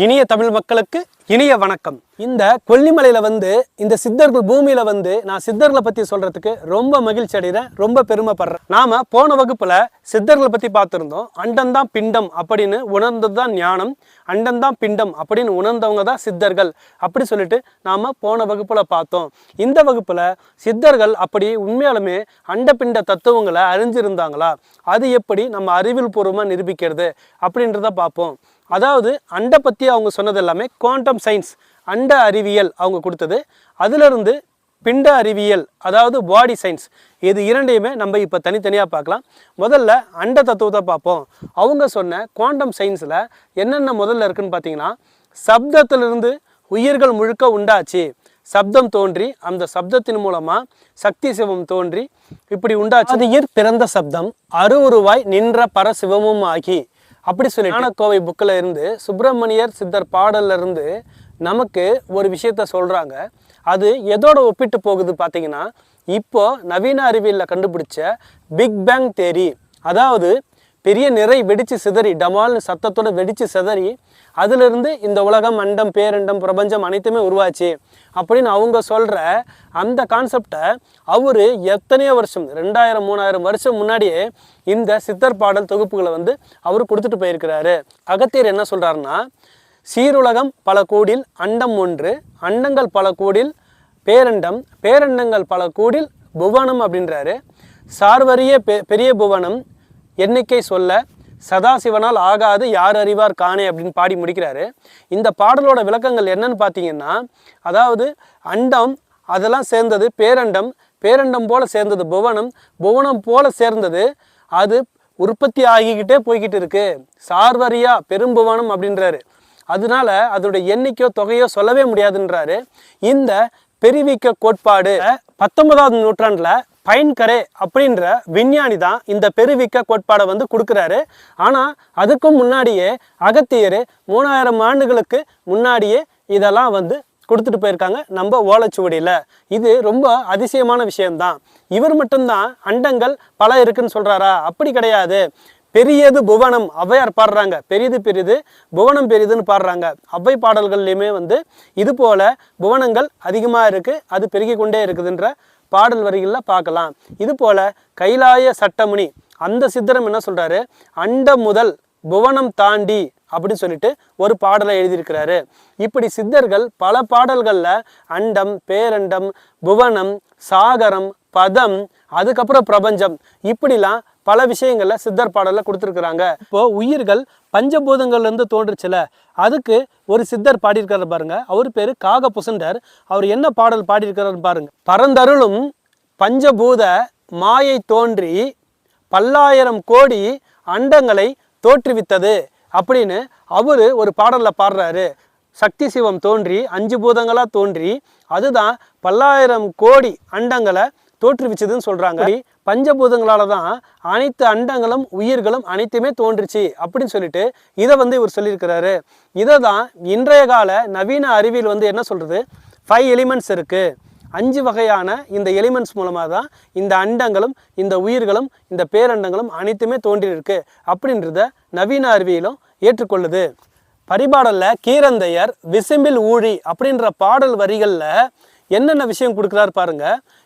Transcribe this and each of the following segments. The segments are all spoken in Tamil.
இனிய தமிழ் மக்களுக்கு இனிய வணக்கம். இந்த கொல்லிமலையில வந்து இந்த சித்தர்கள் பூமியில வந்து நான் சித்தர்களை பத்தி சொல்றதுக்கு ரொம்ப மகிழ்ச்சி அடைகிறேன் ரொம்ப பெருமைப்படுறேன். நாம போன வகுப்புல சித்தர்களை பத்தி பார்த்துருந்தோம். அண்டந்தான் பிண்டம் அப்படின்னு உணர்ந்தது தான் ஞானம். அண்டந்தான் பிண்டம் அப்படின்னு உணர்ந்தவங்க தான் சித்தர்கள் அப்படி சொல்லிட்டு நாம போன வகுப்புல பார்த்தோம். இந்த வகுப்புல சித்தர்கள் அப்படி உண்மையாலுமே அண்டபிண்ட தத்துவங்களை அறிஞ்சிருந்தாங்களா? அது எப்படி நம்ம அறிவியல் பூர்வமாக நிரூபிக்கிறது அப்படின்றத பார்ப்போம். அதாவது அண்டை பற்றி அவங்க சொன்னது எல்லாமே குவாண்டம் சயின்ஸ் அண்ட அறிவியல் அவங்க கொடுத்தது. அதிலிருந்து பிண்ட அறிவியல் அதாவது பாடி சயின்ஸ் இது இரண்டையுமே நம்ம இப்போ தனித்தனியாக பார்க்கலாம். முதல்ல அண்ட தத்துவத்தை பார்ப்போம். அவங்க சொன்ன குவாண்டம் சயின்ஸில் என்னென்ன முதல்ல இருக்குன்னு பார்த்தீங்கன்னா சப்தத்திலிருந்து உயிர்கள் முழுக்க உண்டாச்சு. சப்தம் தோன்றி அந்த சப்தத்தின் மூலமா சக்தி சிவம் தோன்றி இப்படி உண்டாச்சு. அது இயற் பிறந்த சப்தம் அருவுருவாய் நின்ற பரசிவமும் ஆகி. அப்படி சொல்லி ஞானக்கோவை புக்கில் இருந்து சுப்பிரமணியர் சித்தர் பாடல்ல இருந்து நமக்கு ஒரு விஷயத்த சொல்கிறாங்க அது எதோட ஒப்பிட்டு போகுது பார்த்தீங்கன்னா இப்போ நவீன அறிவியலில் கண்டுபிடிச்ச பிக் பேங் தேரி அதாவது பெரிய நிறை வெடித்து சிதறி டமால்னு சத்தத்தோட வெடித்து சிதறி அதிலிருந்து இந்த உலகம் அண்டம் பேரண்டம் பிரபஞ்சம் அனைத்துமே உருவாச்சு அப்படின்னு அவங்க சொல்கிற அந்த கான்செப்டை அவர் எத்தனையோ வருஷம் ரெண்டாயிரம் மூணாயிரம் வருஷம் முன்னாடியே இந்த சித்தர் பாடல் தொகுப்புகளை வந்து அவர் கொடுத்துட்டு போயிருக்கிறாரு. அகத்தியர் என்ன சொல்கிறாருன்னா சீருலகம் பல கூடில் அண்டம் ஒன்று அண்டங்கள் பல கூடில் பேரண்டம் பேரண்டங்கள் பல கூடில் புவனம் அப்படின்றாரு. சார்வரிய பெ பெரிய புவனம் எண்ணிக்கை சொல்ல சதாசிவனால் ஆகாது யார் அறிவார் காணே அப்படின்னு பாடி முடிக்கிறாரு. இந்த பாடலோட விளக்கங்கள் என்னன்னு பார்த்தீங்கன்னா அதாவது அண்டம் அதெல்லாம் சேர்ந்தது பேரண்டம் பேரண்டம் போல சேர்ந்தது புவனம் புவனம் போல சேர்ந்தது அது உற்பத்தி ஆகிக்கிட்டே போய்கிட்டு இருக்கு. சார்வரியா பெரும்புவனம் அப்படின்றாரு. அதனால அதோடைய எண்ணிக்கையோ தொகையோ சொல்லவே முடியாதுன்றாரு. இந்த பெருவிக்க கோட்பாடு பத்தொன்பதாவது நூற்றாண்டில் பைன்கரே அப்படின்ற விஞ்ஞானி தான் இந்த பெருவிக்க கோட்பாடை வந்து கொடுக்குறாரு. ஆனால் அதுக்கும் முன்னாடியே அகத்தியர் மூணாயிரம் ஆண்டுகளுக்கு முன்னாடியே இதெல்லாம் வந்து கொடுத்துட்டு போயிருக்காங்க நம்ம ஓலைச்சுவடியில். இது ரொம்ப அதிசயமான விஷயம்தான். இவர் மட்டும்தான் அண்டங்கள் பல இருக்குன்னு சொல்கிறாரா அப்படி கிடையாது. பெரியது புவனம் ஔவையார் பாடுறாங்க. பெரியது பெரிது புவனம் பெரிதுன்னு பாடுறாங்க. ஔவை பாடல்கள்லையுமே வந்து இது போல புவனங்கள் அதிகமாக இருக்குது அது பெருகி கொண்டே இருக்குதுன்ற பாடல் வரிகளில் பார்க்கலாம். இது போல கைலாய சட்டமுனி அந்த சித்திரம் என்ன சொல்கிறாரு அண்டம் முதல் புவனம் தாண்டி அப்படின்னு சொல்லிட்டு ஒரு பாடலை எழுதியிருக்கிறாரு. இப்படி சித்தர்கள் பல பாடல்களில் அண்டம் பேரண்டம் புவனம் சாகரம் பதம் அதுக்கப்புறம் பிரபஞ்சம் இப்படிலாம் பல விஷயங்களில் சித்தர் பாடலில் கொடுத்துருக்குறாங்க. இப்போது உயிர்கள் பஞ்சபூதங்கள்லேருந்து தோன்றுச்சுல அதுக்கு ஒரு சித்தர் பாடியிருக்கிறார் பாருங்க. அவர் பேர் காக புசண்டர் அவர் என்ன பாடல் பாடியிருக்கிறார் பாருங்க. பரந்தருளும் பஞ்சபூத மாயை தோன்றி பல்லாயிரம் கோடி அண்டங்களை தோற்றுவித்தது அப்படின்னு அவர் ஒரு பாடலில் பாடுறாரு. சக்தி சிவம் தோன்றி அஞ்சு பூதங்களாக தோன்றி அதுதான் பல்லாயிரம் கோடி அண்டங்களை தோற்றுவிச்சதுன்னு சொல்றாங்க. பஞ்சபூதங்களால தான் அனைத்து அண்டங்களும் உயிர்களும் அனைத்துமே தோன்றுச்சு அப்படின்னு சொல்லிட்டு இதை வந்து இவர் சொல்லியிருக்கிறாரு. இதை தான் இன்றைய கால நவீன அறிவியல் வந்து என்ன சொல்றது? ஃபைவ் எலிமெண்ட்ஸ் இருக்கு. அஞ்சு வகையான இந்த எலிமெண்ட்ஸ் மூலமாக தான் இந்த அண்டங்களும் இந்த உயிர்களும் இந்த பேரண்டங்களும் அனைத்துமே தோன்றியிருக்கு அப்படின்றத நவீன அறிவியலும் ஏற்றுக்கொள்ளுது. பரிபாடல்ல கீரந்தையர் விசும்பில் ஊழி அப்படின்ற பாடல் வரிகளில் என்னென்ன விஷயம் கொடுக்குறாரு பாருங்க.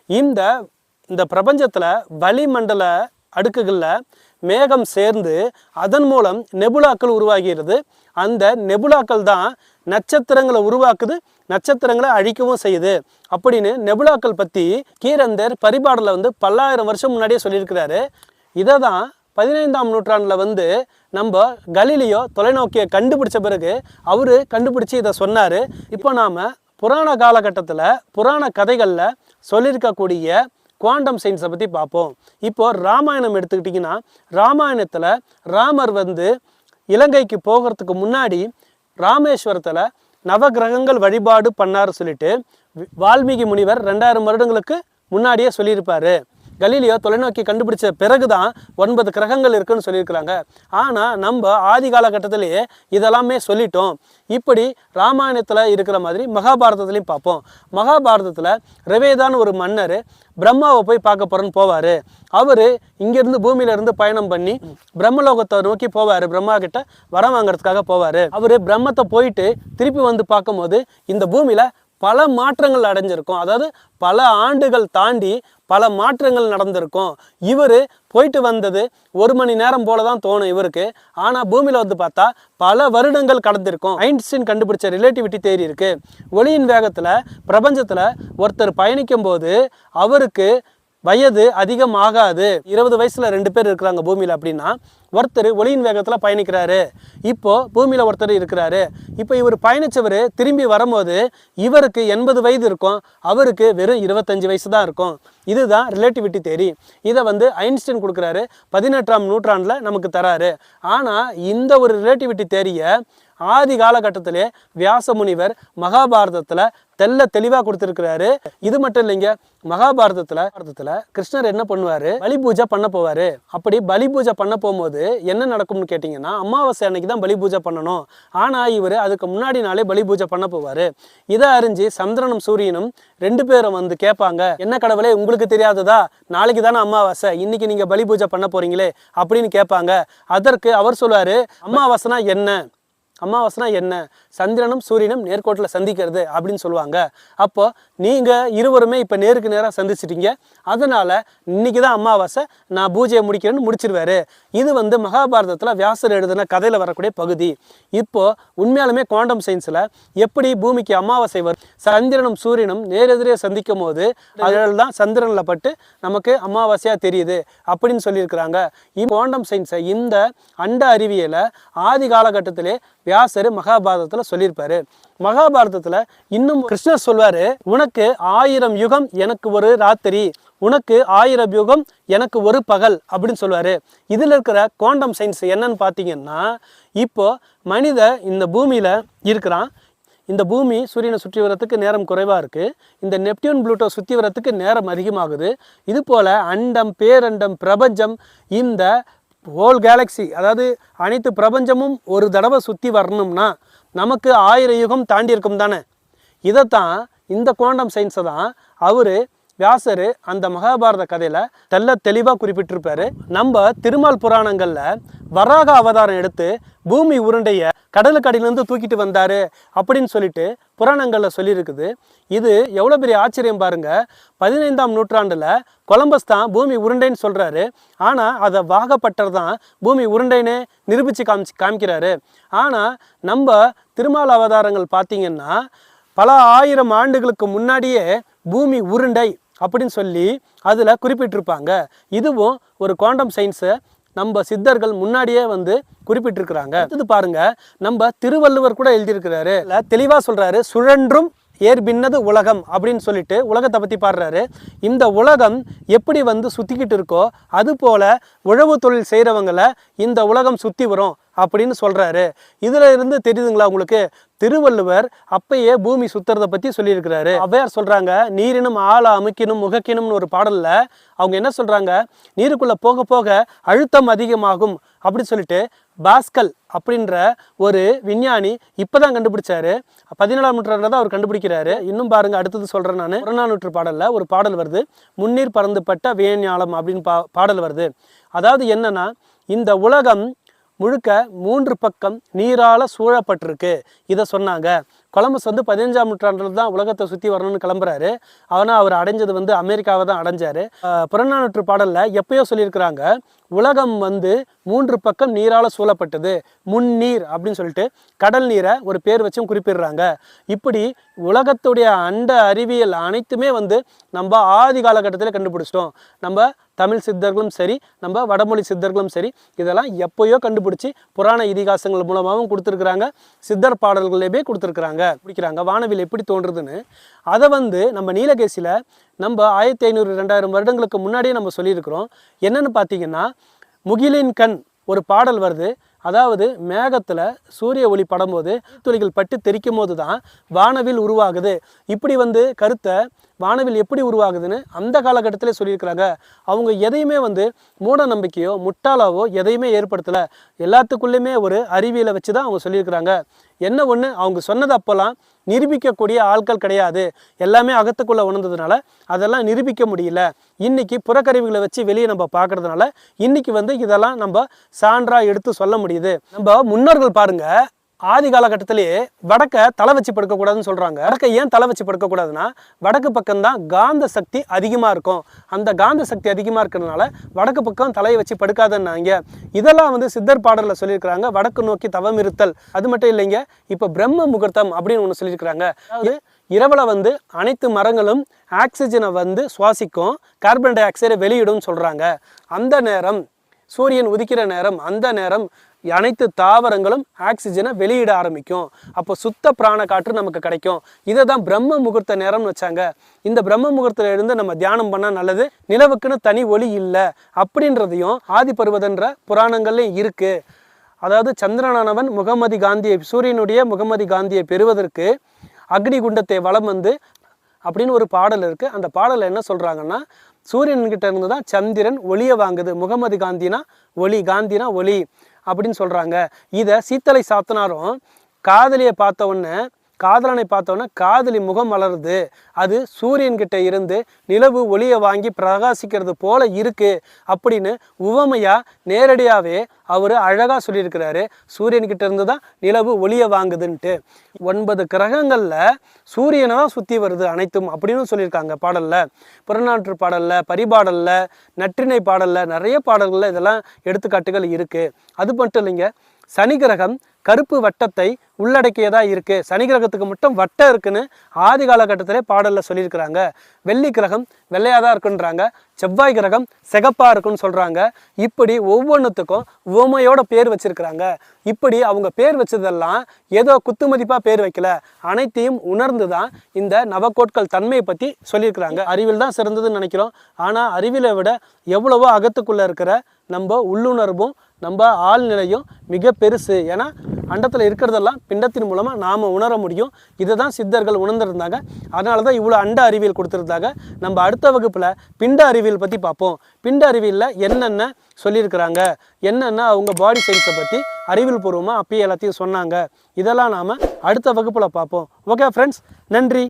இந்த இந்த பிரபஞ்சத்தில் வளிமண்டல அடுக்குகளில் மேகம் சேர்ந்து அதன் மூலம் நெபுலாக்கள் உருவாகிறது. அந்த நெபுலாக்கள் தான் நட்சத்திரங்களை உருவாக்குது நட்சத்திரங்களை அழிக்கவும் செய்யுது. அப்படின்னு நெபுலாக்கள் பற்றி கீரந்தர் பரிபாடலில் வந்து பல்லாயிரம் வருஷம் முன்னாடியே சொல்லியிருக்கிறாரு. இதை தான் பதினைந்தாம் நூற்றாண்டில் வந்து நம்ம கலிலியோ தொலைநோக்கியை கண்டுபிடிச்ச பிறகு அவர் கண்டுபிடிச்சி இதை சொன்னார். இப்போ நாம் புராண காலகட்டத்தில் புராண கதைகளில் சொல்லியிருக்கக்கூடிய குவாண்டம் சயின்ஸை பற்றி பார்ப்போம். இப்போது ராமாயணம் எடுத்துக்கிட்டிங்கன்னா ராமாயணத்தில் ராமர் வந்து இலங்கைக்கு போகிறதுக்கு முன்னாடி ராமேஸ்வரத்தில் நவகிரகங்கள் வழிபாடு பண்ணாரு சொல்லிட்டு வால்மீகி முனிவர் ரெண்டாயிரம் வருடங்களுக்கு முன்னாடியே சொல்லியிருப்பார். கலீலியோ தொலைநோக்கி கண்டுபிடிச்ச பிறகுதான் ஒன்பது கிரகங்கள் இருக்குன்னு சொல்லியிருக்கிறாங்க. ஆனால் நம்ம ஆதி காலகட்டத்திலேயே இதெல்லாமே சொல்லிட்டோம். இப்படி ராமாயணத்தில் இருக்கிற மாதிரி மகாபாரதத்துலேயும் பார்ப்போம். மகாபாரதத்தில் ரவேதான் ஒரு மன்னர் பிரம்மாவை போய் பார்க்க போகிறேன்னு போவார். அவர் இங்கேருந்து பூமியிலேருந்து பயணம் பண்ணி பிரம்மலோகத்தை நோக்கி போவார். பிரம்மா கிட்ட வரம் வாங்குறதுக்காக போவார். அவர் பிரம்மத்தை போயிட்டு திருப்பி வந்து பார்க்கும்போது இந்த பூமியில் பல மாற்றங்கள் அடைஞ்சிருக்கும். அதாவது பல ஆண்டுகள் தாண்டி பல மாற்றங்கள் நடந்திருக்கும். இவர் போயிட்டு வந்தது ஒரு மணி நேரம் போல தான் தோணும் இவருக்கு. ஆனால் பூமியில் வந்து பார்த்தா பல வருடங்கள் கடந்திருக்கும். ஐன்ஸ்டீன் கண்டுபிடிச்ச ரிலேட்டிவிட்டி தேரி இருக்குது ஒளியின் வேகத்தில் பிரபஞ்சத்தில் ஒருத்தர் பயணிக்கும் போது அவருக்கு வயது அதிகம் ஆகாது இருபது வயசுல ரெண்டு பேர் இருக்கிறாங்க பூமியில் அப்படின்னா ஒருத்தர் ஒளியின் வேகத்தில் பயணிக்கிறாரு. இப்போ பூமியில் ஒருத்தர் இருக்கிறாரு. இப்போ இவர் பயணிச்சவர் திரும்பி வரும்போது இவருக்கு எண்பது வயது இருக்கும். அவருக்கு வெறும் இருபத்தஞ்சு வயசு தான் இருக்கும். இதுதான் ரிலேட்டிவிட்டி தேரி இதை வந்து ஐன்ஸ்டைன் கொடுக்குறாரு. பதினெட்டாம் நூற்றாண்டில் நமக்கு தராரு. ஆனால் இந்த ஒரு ரிலேட்டிவிட்டி தேரியை ஆதி காலகட்டத்திலே வியாச முனிவர் மகாபாரதத்தில் தெல்ல தெளிவாக கொடுத்துருக்கிறாரு. இது மட்டும் இல்லைங்க மகாபாரதத்தில் பாரதத்தில் கிருஷ்ணர் என்ன பண்ணுவார்? பலி பூஜை பண்ண போவார். அப்படி பலி பூஜை பண்ண போகும்போது என்ன நடக்கும்னு கேட்டிங்கன்னா அமாவாசை அன்னைக்கு தான் பலி பூஜை பண்ணணும். ஆனால் இவர் அதுக்கு முன்னாடி நாளே பலி பூஜை பண்ண போவார். இதை அறிஞ்சு சந்திரனும் சூரியனும் ரெண்டு பேரும் வந்து கேட்பாங்க என்ன கடவுளே உங்களுக்கு தெரியாததா? நாளைக்கு தானே அமாவாசை. இன்னைக்கு நீங்கள் பலி பூஜை பண்ண போகிறீங்களே அப்படின்னு கேட்பாங்க. அதற்கு அவர் சொல்லுவார் அமாவாசைனா என்ன? அமாவாசைனா என்ன? சந்திரனும் சூரியனும் நேர்கோட்டில் சந்திக்கிறது அப்படின்னு சொல்லுவாங்க. அப்போ நீங்கள் இருவருமே இப்போ நேருக்கு நேராக சந்திச்சிட்டீங்க. அதனால் இன்னைக்கு தான் அமாவாசை. நான் பூஜையை முடிக்கிறேன்னு முடிச்சிருவாரு. இது வந்து மகாபாரதத்தில் வியாசர் எழுதின கதையில் வரக்கூடிய பகுதி. இப்போது உண்மையாலுமே குவாண்டம் சயின்ஸில் எப்படி பூமிக்கு அமாவாசை வரும்? சந்திரனும் சூரியனும் நேரெதிரே சந்திக்கும் போது அதில் தான் சந்திரனில் பட்டு நமக்கு அமாவாசையாக தெரியுது அப்படின்னு சொல்லியிருக்கிறாங்க. இப்போ குவாண்டம் சயின்ஸை இந்த அண்ட அறிவியலை ஆதி காலகட்டத்திலே வியாசர் மகாபாரதத்தில் சொல்லியிருப்பாரு. மகாபாரதத்தில் இன்னும் கிருஷ்ணர் சொல்வார் உனக்கு ஆயிரம் யுகம் எனக்கு ஒரு ராத்திரி. உனக்கு ஆயிரம் யுகம் எனக்கு ஒரு பகல். அப்படின்னு சொல்லுவார் இதில் இருக்கிற குவாண்டம் சயின்ஸ் என்னன்னு பார்த்தீங்கன்னா இப்போது மனித இந்த பூமியில் இருக்கிறான். இந்த பூமி சூரியனை சுற்றி வரத்துக்கு நேரம் குறைவாக இருக்குது இந்த நெப்டியூன் ப்ளூட்டோ சுற்றி வரத்துக்கு நேரம் அதிகமாகுது. இது போல் அண்டம் பேரண்டம் பிரபஞ்சம் இந்த ஹோல் கேலக்ஸி அதாவது அனைத்து பிரபஞ்சமும் ஒரு தடவை சுற்றி வரணும்னா நமக்கு ஆயிரம் யுகம் தாண்டி இருக்கும் தானே. இதைத்தான் இந்த குவாண்டம் சயின்ஸை தான் அவர் வியாசர் அந்த மகாபாரத கதையில் தெல்ல தெளிவாக குறிப்பிட்டிருப்பாரு. நம்ம திருமால் புராணங்களில் வராக அவதாரம் எடுத்து பூமி உருண்டைய கடலுக்கடியிலேருந்து தூக்கிட்டு வந்தார் அப்படின்னு சொல்லிட்டு புராணங்களில் சொல்லியிருக்குது. இது எவ்வளோ பெரிய ஆச்சரியம் பாருங்க. பதினைந்தாம் நூற்றாண்டில் கொலம்பஸ் தான் பூமி உருண்டைன்னு சொல்கிறாரு ஆனால் அதை வாகப்பட்டர் தான் பூமி உருண்டைன்னு நிரூபித்து காமிச்சு காமிக்கிறாரு. ஆனால் நம்ம திருமால் அவதாரங்கள் பார்த்தீங்கன்னா பல ஆயிரம் ஆண்டுகளுக்கு முன்னாடியே பூமி உருண்டை அப்படின்னு சொல்லி அதில் குறிப்பிட்டிருப்பாங்க. இதுவும் ஒரு குவாண்டம் சயின்ஸை நம்ம சித்தர்கள் முன்னாடியே வந்து குறிப்பிட்டிருக்கிறாங்க. அடுத்தது பாருங்க நம்ம திருவள்ளுவர் கூட எழுதியிருக்கிறாரு. தெளிவாக தெளிவா சொல்றாரு சுழன்றும் ஏர் பின்னது உலகம் அப்படின்னு சொல்லிட்டு உலகத்தை பற்றி பாடுறாரு. இந்த உலகம் எப்படி வந்து சுற்றிக்கிட்டு இருக்கோ அது போல உழவு தொழில் செய்கிறவங்கள இந்த உலகம் சுற்றி வரும் அப்படின்னு சொல்கிறாரு இதில் இருந்து தெரியுதுங்களா உங்களுக்கு? திருவள்ளுவர் அப்பயே பூமி சுத்துறதை பற்றி சொல்லியிருக்கிறாரு. அவ்வையார் சொல்கிறாங்க நீரினும் ஆளை அமுக்கினும் முகக்கினும்னு ஒரு பாடலில் அவங்க என்ன சொல்கிறாங்க நீருக்குள்ளே போக போக அழுத்தம் அதிகமாகும். அப்படின்னு சொல்லிட்டு பாஸ்கல் அப்படின்ற ஒரு விஞ்ஞானி இப்போ தான் கண்டுபிடிச்சாரு. பதினேழாம் நூற்றாண்டுல தான் அவர் கண்டுபிடிக்கிறாரு. இன்னும் பாருங்க அடுத்தது சொல்கிறேன் நான். புறநானூற்று பாடலில் ஒரு பாடல் வருது. முன்னீர் பறந்துப்பட்ட வேஞாலம் அப்படின்னு பா பாடல் வருது. அதாவது என்னன்னா இந்த உலகம் முழுக்க மூன்று பக்கம் நீரால் சூழப்பட்டிருக்கு. இதை சொன்னாங்க. கொலம்பஸ் வந்து பதினஞ்சாம் நூற்றாண்டில் தான் உலகத்தை சுற்றி வரணும்னு கிளம்புறாரு. ஆனால் அவர் அடைஞ்சது வந்து அமெரிக்காவை தான் அடைஞ்சார். புறநானூற்று பாடலில் எப்பயோ சொல்லியிருக்கிறாங்க உலகம் வந்து மூன்று பக்கம் நீரால் சூழப்பட்டது. முன் நீர் அப்படின்னு சொல்லிட்டு கடல் நீரை ஒரு பேர் வச்சும் குறிப்பிடுறாங்க. இப்படி உலகத்துடைய அண்ட அறிவியல் அனைத்துமே வந்து நம்ம ஆதி காலகட்டத்தில் கண்டுபிடிச்சிட்டோம். நம்ம தமிழ் சித்தர்களும் சரி நம்ம வடமொழி சித்தர்களும் சரி இதெல்லாம் எப்போயோ கண்டுபிடிச்சி புராண இதிகாசங்கள் மூலமாகவும் கொடுத்துருக்குறாங்க. சித்தர் பாடல்களையுமே கொடுத்துருக்குறாங்க. பிடிக்கிறாங்க வானவில் எப்படி தோன்றுதுன்னு அதை வந்து நம்ம நீலகேசியில் நம்ம ஆயிரத்தி ஐநூறு ரெண்டாயிரம் வருடங்களுக்கு முன்னாடியே நம்ம சொல்லியிருக்கிறோம். என்னன்னு பார்த்தீங்கன்னா முகிலின் கண் ஒரு பாடல் வருது. அதாவது மேகத்தில் சூரிய ஒளி படும்போது துளிகள் பட்டு தெரிக்கும் போது தான் வானவில் உருவாகுது. இப்படி வந்து கருத்தை வானவில் எப்படி உருவாகுதுன்னு அந்த காலகட்டத்தில் சொல்லியிருக்கிறாங்க. அவங்க எதையுமே வந்து மூட நம்பிக்கையோ முட்டாளாவோ எதையுமே ஏற்படுத்தலை. எல்லாத்துக்குள்ளேயுமே ஒரு அறிவியலை வச்சு தான் அவங்க சொல்லியிருக்கிறாங்க. என்ன ஒன்று அவங்க சொன்னது அப்போல்லாம் நிரூபிக்கக்கூடிய ஆட்கள் கிடையாது. எல்லாமே அகத்துக்குள்ளே உணர்ந்ததுனால அதெல்லாம் நிரூபிக்க முடியல. இன்றைக்கி புறக்கருவிகளை வச்சு வெளியே நம்ம பார்க்கறதுனால இன்றைக்கி வந்து இதெல்லாம் நம்ம சான்றாக எடுத்து சொல்ல முடியுது. நம்ம முன்னோர்கள் பாருங்கள் ஆதி காலகட்டத்திலேயே வடக்க தலை வச்சு படுக்கக்கூடாதுன்னு சொல்கிறாங்க வடக்க ஏன் தலை வச்சு படுக்கக்கூடாதுன்னா வடக்கு பக்கம்தான் காந்த சக்தி அதிகமாக இருக்கும். அந்த காந்த சக்தி அதிகமாக இருக்கிறதுனால வடக்கு பக்கம் தலையை வச்சு படுக்காதன்னாங்க. இதெல்லாம் வந்து சித்தர் பாடலில் சொல்லியிருக்கிறாங்க. வடக்கு நோக்கி தவம் இருத்தல் அது மட்டும் இல்லைங்க இப்போ பிரம்ம முகூர்த்தம் அப்படின்னு ஒன்று சொல்லியிருக்கிறாங்க. அது இரவில் வந்து அனைத்து மரங்களும் ஆக்சிஜனை வந்து சுவாசிக்கும் கார்பன் டை ஆக்சைடை வெளியிடும் சொல்கிறாங்க அந்த நேரம் சூரியன் உதிக்கிற நேரம் அந்த நேரம் அனைத்து தாவரங்களும் ஆக்சிஜனை வெளியிட ஆரம்பிக்கும். அப்போ சுத்த பிராண காற்று நமக்கு கிடைக்கும். இதை தான் பிரம்ம முகூர்த்த நேரம்னு வச்சாங்க. இந்த பிரம்ம முகூர்த்தத்தில் இருந்து நம்ம தியானம் பண்ணால் நல்லது. நிலவுக்குன்னு தனி ஒளி இல்லை. அப்படின்றதையும் ஆதி பருவதன்ற புராணங்கள்லையும் இருக்கு. அதாவது சந்திரனானவன் முகமதி காந்தியை சூரியனுடைய முகமதி காந்தியை பெறுவதற்கு அக்னி குண்டத்தை வலம் வந்து அப்படின்னு ஒரு பாடல் இருக்குது அந்த பாடலில் என்ன சொல்கிறாங்கன்னா சூரியன்கிட்ட இருந்து தான் சந்திரன் ஒளியை வாங்குது. முகமது காந்தினா ஒளி காந்தினா ஒளி அப்படின்னு சொல்கிறாங்க இதை சீத்தலை சாத்தனாரும் காதலியை பார்த்த உடனே காதலனை பார்த்தோன்னா காதலி முகம் மலருது. அது சூரியன்கிட்ட இருந்து நிலவு ஒளியை வாங்கி பிரகாசிக்கிறது போல இருக்கு அப்படின்னு உவமையாக நேரடியாகவே அவர் அழகாக சொல்லியிருக்கிறாரு. சூரியன்கிட்ட இருந்து தான் நிலவு ஒளியை வாங்குதுன்ட்டு. ஒன்பது கிரகங்களில் சூரியனை தான் சுற்றி வருது அனைத்தும் அப்படின்னு சொல்லியிருக்காங்க பாடலில். புறநாற்று பாடலில் பரிபாடலில் நற்றிணை பாடலில் நிறைய பாடல்களில் இதெல்லாம் எடுத்துக்காட்டுகள் இருக்குது அது மட்டும் இல்லைங்க சனி கிரகம் கருப்பு வட்டத்தை உள்ளடக்கியதா இருக்கு. சனி கிரகத்துக்கு மட்டும் வட்டம் இருக்குன்னு ஆதி காலகட்டத்திலே பாடல்ல சொல்லியிருக்கிறாங்க. வெள்ளி கிரகம் வெள்ளையாக தான் இருக்குன்றாங்க. செவ்வாய் கிரகம் சிகப்பா இருக்குன்னு சொல்றாங்க. இப்படி ஒவ்வொன்றுத்துக்கும் உவமையோட பேர் வச்சிருக்கிறாங்க. இப்படி அவங்க பேர் வச்சதெல்லாம் ஏதோ குத்துமதிப்பாக பேர் வைக்கல. அனைத்தையும் உணர்ந்து தான் இந்த நவக்கோட்கள் தன்மையை பத்தி சொல்லியிருக்கிறாங்க. அறிவில் தான் சிறந்ததுன்னு நினைக்கிறோம். ஆனா அறிவியலை விட எவ்வளவோ அகத்துக்குள்ள இருக்கிற நம்ம உள்ளுணர்வும் நம்ம ஆழ்நிலையும் மிக பெருசு. ஏன்னா அண்டத்தில் இருக்கிறதெல்லாம் பிண்டத்தின் மூலமாக நாம் உணர முடியும். இதை தான் சித்தர்கள் உணர்ந்திருந்தாங்க. அதனால தான் இவ்வளோ அண்ட அறிவியல் கொடுத்துருந்தாங்க. நம்ம அடுத்த வகுப்பில் பிண்ட அறிவியல் பற்றி பார்ப்போம். பிண்ட அறிவியலில் என்னென்ன சொல்லியிருக்கிறாங்க? என்னென்ன அவங்க பாடி சயின்ஸை பற்றி அறிவியல் பூர்வமாக அப்பயே எல்லாத்தையும் சொன்னாங்க. இதெல்லாம் நாம் அடுத்த வகுப்பில் பார்ப்போம். ஓகே ஃப்ரெண்ட்ஸ் நன்றி.